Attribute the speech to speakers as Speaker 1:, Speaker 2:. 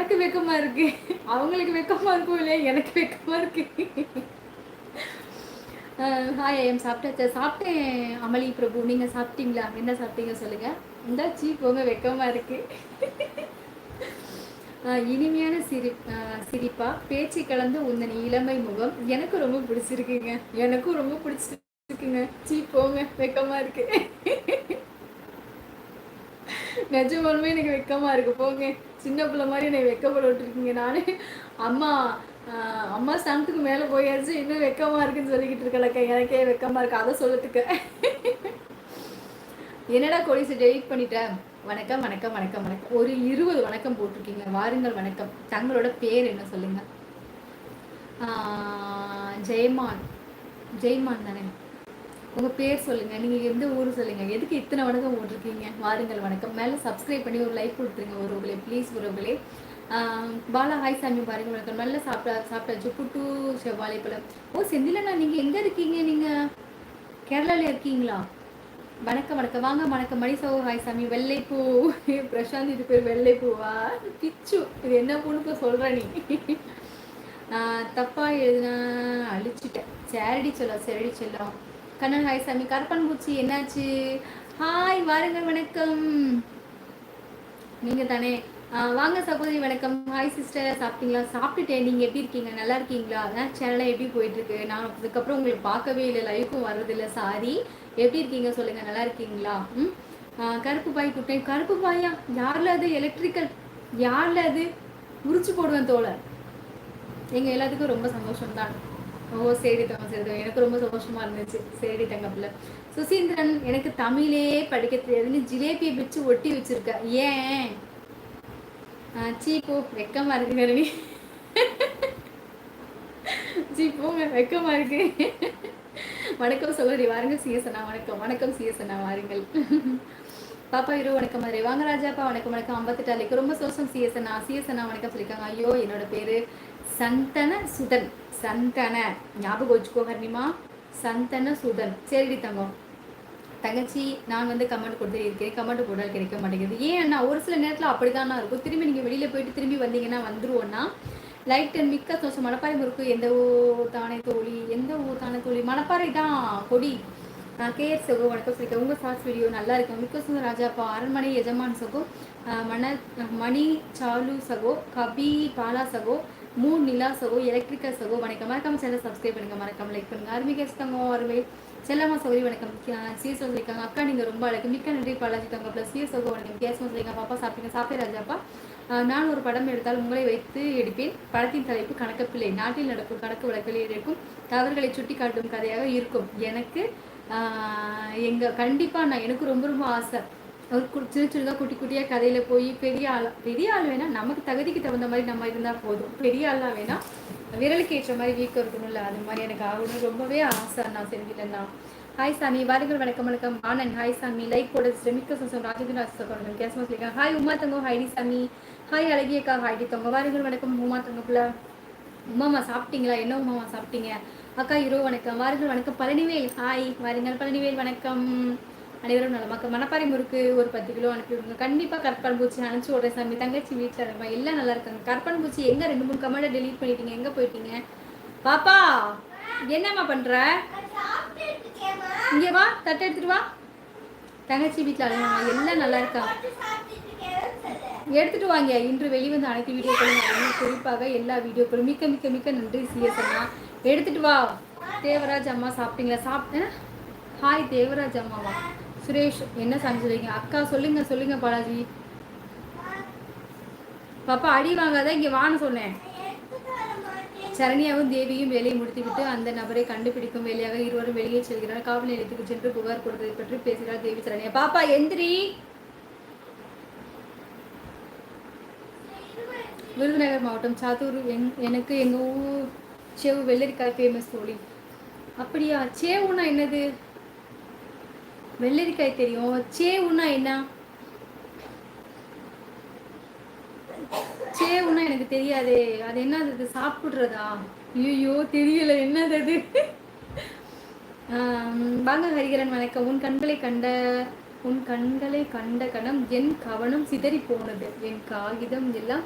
Speaker 1: எனக்கு வெக்கமா இருக்கு. அவங்களுக்கு வெக்கமா இருக்கும் இல்லையா? எனக்கு வெக்கமா இருக்கு. ஹாய் ஐயம் சாப்பிட்டாச்சா? சாப்பிட்டேன் அமளி பிரபு. நீங்க சாப்பிட்டீங்களா? என்ன சாப்பிட்டீங்க சொல்லுங்க. இந்த சீ போங்க வெக்கமா இருக்கு. இனிமையான சிரி சிரிப்பா. பேச்சு கலந்து உந்தன் இளமை முகம். எனக்கு ரொம்ப பிடிச்சிருக்குங்க. எனக்கும் ரொம்ப பிடிச்சிருக்குங்க. சீ போங்க வெக்கமா இருக்கு. நிஜமாலுமே எனக்கு வெக்கமாக இருக்கு. போங்க. சின்ன பிள்ளை மாதிரி என்னை வெக்கப்பட விட்டுருக்கீங்க. நானே அம்மா அம்மா ஸ்தானத்துக்கு மேலே போயாச்சு. இன்னும் வெக்கமாக இருக்குன்னு சொல்லிக்கிட்டு இருக்கலக்கா எனக்கே வெக்கமாக இருக்கு. அதை சொல்லத்துக்கு என்னடா கொலிசை டெலிட் பண்ணிட்டேன். வணக்கம் வணக்கம் வணக்கம் வணக்கம். ஒரு இருபது வணக்கம் போட்டிருக்கீங்க. வாருங்கள் வணக்கம். தங்களோட பேர் என்ன சொல்லுங்க? ஜெயமான். ஜெய்மான் தானே? உங்கள் பேர் சொல்லுங்கள் நீங்கள் எந்த ஊர் சொல்லுங்கள் எதுக்கு இத்தனை வணக்கம் போட்டிருக்கீங்க? வாருங்கள் வணக்கம். மேலே சப்ஸ்கிரைப் பண்ணி ஒரு லைக் கொடுத்துருங்க உறவுகளே ப்ளீஸ் உறவுகளே பாலா ஹாய் சாமி பாருங்க வணக்கம். நல்லா சாப்பிட்டா சாப்பிட்டாச்சு. புட்டு செவ்வாழைப்பழம் ஓ செந்திலண்ணா நீங்கள் எங்கே இருக்கீங்க நீங்கள் கேரளாவில் இருக்கீங்களா? வணக்கம் வணக்கம். வாங்க வணக்கம். மணிசோ ஹாய் சாமி. வெள்ளைப்பூ. பிரசாந்த் இது பேர் வெள்ளைப்பூவா? பிச்சு இது என்ன பூன்னு சொல்கிற நீ? தப்பாக எழுதுனா அழிச்சிட்டேன். சேரடி சொல்ல சேரடி சொல்லம். கண்ணன் ஹாய் சாமி. கருப்பன் பூச்சி என்னாச்சு? ஹாய் வாருங்க வணக்கம். நீங்கள் தானே வாங்க சகோதரி வணக்கம். ஹாய் சிஸ்டர் சாப்பிட்டீங்களா? சாப்பிட்டுட்டேன். நீங்கள் எப்படி இருக்கீங்க? நல்லா இருக்கீங்களா? அதான் சேனலாக எப்படி போயிட்டுருக்கு? நான் அதுக்கப்புறம் உங்களுக்கு பார்க்கவே இல்லை. லைஃப்பும் வர்றதில்லை. சாரி எப்படி இருக்கீங்க? சொல்லுங்கள் நல்லா இருக்கீங்களா? ம்? கருப்பு பாய் கூப்பிட்டேன். கருப்பு பாயா யாரில் அது? எலக்ட்ரிக்கல் யாரில் அது? உரிச்சு போடுவேன் தோலை எங்கள் எல்லாத்துக்கும் ரொம்ப சந்தோஷம் தான் ஓ சரி தங்க சரி எனக்கு ரொம்ப சந்தோஷமா இருந்துச்சு. சரி தங்க சுசீந்திரன் எனக்கு தமிழே படிக்க தெரியாதுன்னு ஜிலேபியை வச்சு ஒட்டி வச்சிருக்க. ஏன்? சீப்போ வெக்கமா இருக்கு கருவி சீப்போ வெக்கமா இருக்கு. வணக்கம் சகோதரி வாருங்க சிஎஸ்அண்ணா வணக்கம் வணக்கம் சிஎஸ்அண்ணா வாருங்கள். பாப்பா இரு. வணக்கம் மாதிரி. வாங்க ராஜாப்பா. வணக்கம் வணக்கம். ஐம்பத்தெட்டாலைக்கு ரொம்ப சோசம் சிஎஸ்அண்ணா சிஎஸ்அண்ணா வணக்கம் சொல்லியிருக்காங்க. ஐயோ என்னோட பேரு சந்தன சுதன். சந்தன. ஞாபகம் வச்சுக்கோ ஹர்னிமா. சந்தன சுதன். சரி தங்கம். தங்கச்சி நான் வந்து கமெண்ட் கொடுத்து இருக்கேன். கமெண்ட் போட்டால் கிடைக்க மாட்டேங்குது. ஏன் அண்ணா ஒரு சில நேரத்தில் அப்படி தானா இருக்கும். திரும்பி நீங்கள் வெளியில் போயிட்டு திரும்பி வந்தீங்கன்னா வந்துருவோன்னா லைட் அண்ட் மிக்க தோசை மணப்பாறை முறுக்கு எந்த ஊர் தானே தோழி? எந்த ஊர் தானே தோழி? மணப்பாறை தான் கொடி. கேஎஸ் சகோ வணக்கம் சொல்லியிருக்கேன் உங்கள் ஷார்ட்ஸ் வீடியோ நல்லா இருக்கும். மிக்க சுந்தர் ராஜாப்பா அரண்மனை எஜமான் சகோ மண மணி சாலு சகோ கபி பாலா சகோ மூணு நிலா சகோ எலக்ட்ரிக்கல் சகோ வணக்கம். மறக்காம சேனல் சப்ஸ்கிரைப் பண்ணுங்க. மறக்காம லைக் பண்ணுங்க. அருமை கேஸ்தாங்க அருமை. செல்லம்மா சௌரி வணக்கம். சிஎஸ் சொல்லியிருக்காங்க. அக்கா நீங்கள் ரொம்ப அழகு. மிக்க நன்றி பாலாஜி தங்க ப்ளஸ் சிஎஸ் சகோ வணக்கம். கேஸ் சொல்லியிருக்காங்க. பாப்பா சாப்பிட்டீங்க. சாப்பிட்டே ராஜாப்பா. நான் ஒரு படம் எடுத்தால் உங்களை வைத்து எடுப்பேன். படத்தின் தலைப்பு கணக்கப்பிள்ளை. நாட்டில் நடக்கும் கணக்கு வழக்கில் இருக்கும். தவறுகளை சுட்டி காட்டும் கதையாக இருக்கும். எனக்கு எங்கள் கண்டிப்பாக நான் எனக்கு ரொம்ப ரொம்ப ஆசை. ஒரு சின்ன சின்னதாக குட்டி குட்டியாக கதையில் போய் பெரிய ஆள் பெரிய ஆள் வேணால் நமக்கு தகுதிக்கு தகுந்த மாதிரி நம்ம இருந்தால் போதும். பெரிய ஆள்லாம் வேணால் விரலுக்கு ஏற்ற மாதிரி வீக்கம் இருக்கணும்ல அது மாதிரி எனக்கு ஆகணும் ரொம்பவே ஆசை. நான் செஞ்சிட்டேன்னா ஹாய் சாமி வாருங்கள் வணக்கம் வணக்கம். ஆனந்த் ஹாய் சாமி லைக் போட ஸ்ரமிக்க சொசம் ராஜேந்திர ராஜசோகம் கேஸ்மா சொல்லியிருக்கேன் ஹாய் உமா தங்கம். ஹைடி சாமி ஹாய் அழகியக்கா ஹைடி தொங்க வாருங்கள் வணக்கம் உமா தங்க உமாமா சாப்பிட்டீங்களா? என்ன உமாமா சாப்பிட்டீங்க? அக்கா இரோ வணக்கம். வாருங்கள் வணக்கம். பழனிவேல். ஹாய் வாருங்கள். பழனிவேல் வணக்கம். அனைவரும் நலமாக்க மணப்பாறை முறுக்கு ஒரு பத்து கிலோ அனுப்பிவிடுங்க கண்டிப்பாக கற்பன் பூச்சி அனுப்பிச்சி விட்றேன் சாமி. தங்கச்சி வீட்டில் இருப்பா. எல்லாம் நல்லா இருக்காங்க. கற்பன் பூச்சி எங்கே ரெண்டு மூணு கமெண்ட்டை டெலீட் பண்ணிட்டீங்க? எங்கே போயிட்டீங்க? பாப்பா என்னம்மா பண்ணுற இங்கே வா தட்டை எடுத்துட்டு வா. தங்கச்சி வீட்டில் எல்லாம் நல்லா இருக்கா? எடுத்துட்டு வாங்க. இன்று வெளிவந்த அனைத்து வீடியோக்களும் குறிப்பாக எல்லா வீடியோக்களும் மிக்க மிக்க மிக்க நன்றி சிஎஸ் அண்ணா எடுத்துட்டு வா. தேவராஜ் அம்மா சாப்பிட்டீங்களா? சாப்பிட்டேன் ஹாய் தேவராஜ் அம்மாவா? சுரேஷ் என்ன சமைச்சிருக்கீங்க அக்கா சொல்லுங்க சொல்லுங்க பாலாஜி. பாப்பா அடி வாங்காத இங்கே வான்னு சொன்னேன். சரணியாவும் தேவியும் வேலையை முடித்துவிட்டு அந்த நபரை கண்டுபிடிக்கும் வேலையாக இருவரும் வெளியே செல்கிறார். காவல் நிலையத்துக்கு சென்று புகார் கொடுத்ததை பற்றி பேசுகிறார் தேவி சரணியா. பாப்பா எந்திரி. விருதுநகர் மாவட்டம் சாத்தூர் எங் எனக்கு எங்கள் ஊர் சேவு வெள்ளரிக்காய் ஃபேமஸ் தோழி. அப்படியா? சேவுனா என்னது? வெள்ளரிக்காய் தெரியும். சேவுனா என்ன? சேவுனா எனக்கு தெரியாது. அது என்னது அது சாப்பிடுறதா? ஐயோ தெரியல. என்னது அது? வாங்க ஹரிகரன் வணக்கம். உன் கண்களை கண்ட உன் கண்களை கண்ட கணம் என் கவனம் சிதறி போனது என் காகிதம் எல்லாம்